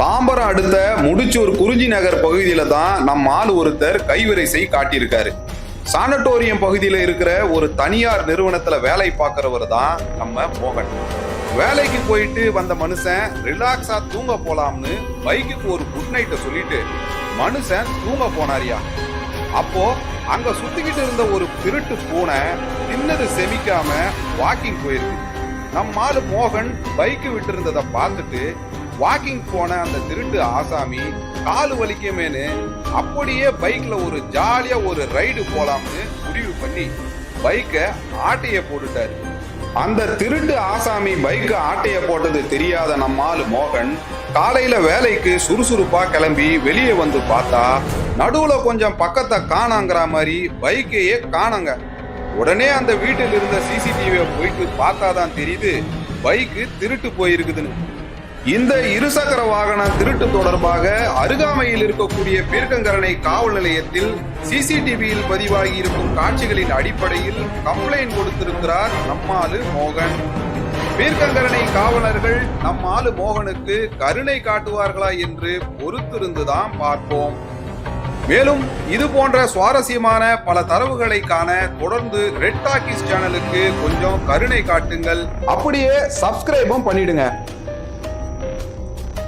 தாம்பரம் அடுத்த முடிச்சூர் குறிஞ்சி நகர் பகுதியில தான் நம் ஆள் ஒருத்தர் கைவரிசை காட்டியிருக்காரு. சானட்டோரியம் பகுதியில இருக்கிற ஒரு தனியார் நிறுவனத்துல வேலை பார்க்குறவர் தான் நம்ம மோகன். வேலைக்கு போயிட்டு வந்த மனுஷன் ரிலாக்ஸா தூங்க போலாம்னு பைக்குக்கு ஒரு குட் நைட்டை சொல்லிட்டு மனுஷன் தூங்க போனாரியா. அப்போ அங்க சுத்திக்கிட்டு இருந்த ஒரு திருட்டு பூனை தின்னது செமிக்காம வாக்கிங் போயிருக்கு. நம்மால் மோகன் பைக்கு விட்டு இருந்ததை பார்த்துட்டு வாக்கிங் போன அந்த திருட்டு ஆசாமி காலு வலிக்குமேனு அப்படியே பைக்ல ஒரு ஜாலியா ஒரு ரைடு போலாம்னு முடிவு பண்ணி பைக்கை ஆட்டைய போட்டுட்டாரு. அந்த திருட்டு ஆசாமி பைக்கு ஆட்டைய போட்டது தெரியாத நம்மால் மோகன் காலையில வேலைக்கு சுறுசுறுப்பா கிளம்பி வெளியே வந்து பார்த்தா நடுவுல கொஞ்சம் பக்கத்தை காணாங்கிற மாதிரி பைக்கையே காணங்க. உடனே அந்த வீட்டில் இருந்த சிசிடிவியை போயிட்டு பார்த்தாதான் தெரியுது பைக்கு திருட்டு போயிருக்குதுன்னு. இந்த இருசக்கர வாகன திருட்டு தொடர்பாக அருகாமையில் இருக்கக்கூடிய பீர்க்கங்கரணை காவல் நிலையத்தில் சிசிடிவியில் பதிவாகி இருக்கும் காட்சிகளின் அடிப்படையில் கம்ப்ளைண்ட் கொடுத்திருக்கிறார் நம்மாலு மோகன். பீர்க்கங்கரணை காவலர்கள் நம்மாலு மோகனுக்கு கருணை காட்டுவார்களா என்று பொறுத்திருந்துதான் பார்ப்போம். மேலும் இது போன்ற சுவாரஸ்யமான பல தரவுகளை காண தொடர்ந்து ரெட் டாக்கிஸ் சேனலுக்கு கொஞ்சம் கருணை காட்டுங்கள். அப்படியே சப்ஸ்கிரைபும் பண்ணிடுங்க.